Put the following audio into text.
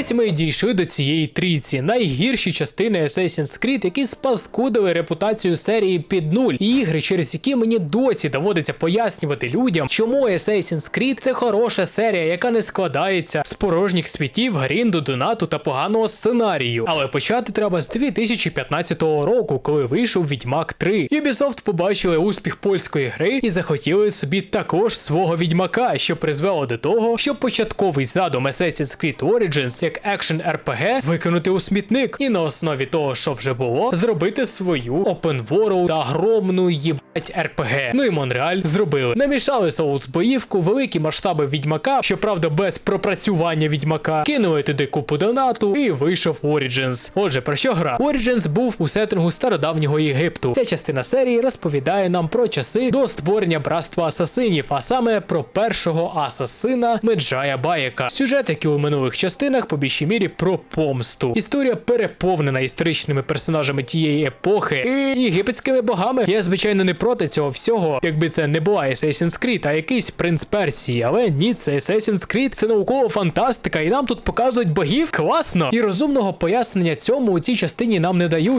ось ми і дійшли до цієї трійці. Найгірші частини Assassin's Creed, які спаскудили репутацію серії під нуль. І ігри, через які мені досі доводиться пояснювати людям, чому Assassin's Creed це хороша серія, яка не складається з порожніх світів, грінду, донату та поганого сценарію. Але почати треба з 2015 року, коли вийшов Відьмак 3. Ubisoft побачили успіх польської гри і захотіли собі також свого відьмака, що призвело до того, що початковий задум Assassin's Creed Origins як екшен RPG викинути у смітник, і на основі того, що вже було, зробити свою open world та огромну їбать RPG. Ну і Монреаль зробили. Намішали соус боївку, великі масштаби відьмака, щоправда, без пропрацювання відьмака, кинули туди купу донату і вийшов Origins. Отже, про що гра? Origins був у сеттингу стародавнього Єгипту. Ця частина серії розповідає нам про часи до створення братства асасинів, а саме про першого асасина Меджая Баєка. Сюжет, як і у минулих частинах, по більшій мірі про помсту. Історія переповнена історичними персонажами тієї епохи і єгипетськими богами. Я звичайно не проти цього всього, якби це не була Assassin's Creed, а якийсь принц Персії. Але ні, це Assassin's Creed, це наукова фантастика, і нам тут показують богів класно. І розумного пояснення цьому у цій частині нам не дають.